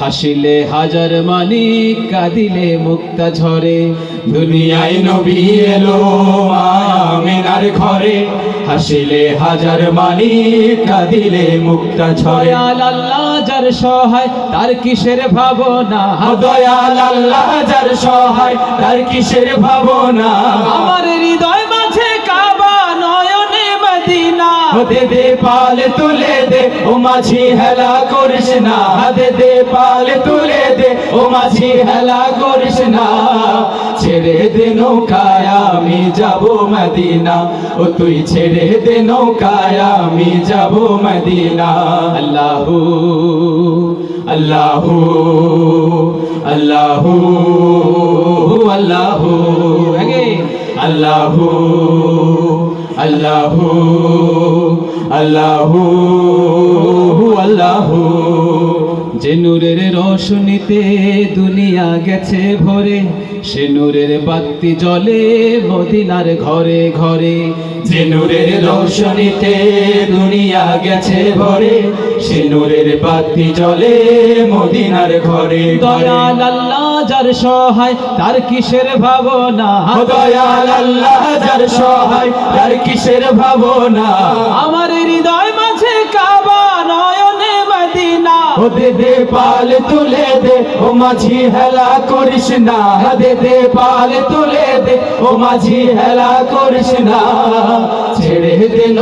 হাসিলে হাজার মানিক কাঁদিলে মুক্তা ঝরে। দুনিয়ায় নবী এলো মা মিনার ঘরে। হাসিলে হাজার মানিক কাঁদিলে মুক্তা ঝরে। আল্লাহ যার সহায় তার কিসের ভাবনা? দয়াল আল্লাহ যার সহায় তার কিসের ভাবনা? আমার হৃদয় মদিনা দে, পাল তুলে দে, ও মাঝি হেলা করিস না। দে দে, পাল তুলে দে, ও মাঝি হেলা করিস না। ছেড়ে দে নৌকায়, আমি যাব মদিনা। ও তুই ছেড়ে দে নৌকায়, আমি যাব মদিনা। আল্লাহু আল্লাহু, আল্লাহ, আল্লাহু আল্লাহু। আল্লাহু আল্লাহু আল্লাহু যে নূরের রোশনীতে দুনিয়া গেছে ভরে। সে নূরের বাতি জ্বলে মদিনার ঘরে ঘরে। যে নূরের রোশনীতে দুনিয়া গেছে ভরে সে নূরের বাতি জ্বলে মদিনার ঘরে দয়াল আল্লাহ যার সহায় তার কিসের ভাবনা? দয়াল আল্লাহ যার সহায় তার কিসের ভাবনা? আমার হৃদয় মাঝে কাবা ও দে দে পাল তুলে দে, ও মাঝি হেলা করিস না। দে দে পাল তুলে দে, ও মাঝি হেলা করিস না।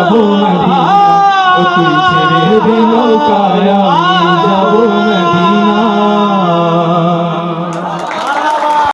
যাব মদিনা ও তুই ছেড়ে দিল কায়া